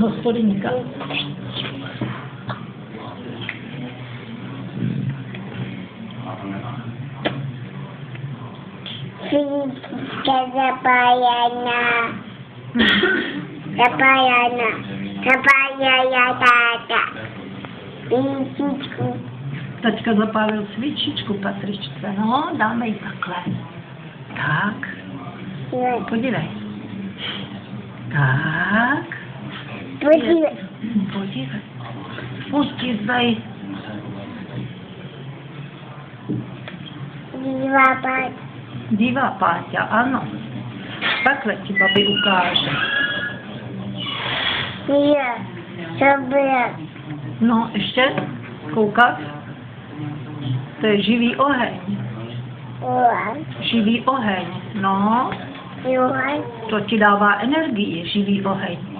hospodyníka. Svíčka zapájena. Zapájena. Zapájena táta. Svíčičku. Tačka zapálil svíčičku Patričce. No, dáme ji takhle. Tak, podívej. Tak. Podívej. Podívej. Pustívej. Díva pát. Divá Páťa, ano. Takhle ti babi ukáže. Je. Dobré. No, ještě koukat. To je živý oheň. Živý oheň. No, to ti dává energii, živý oheň.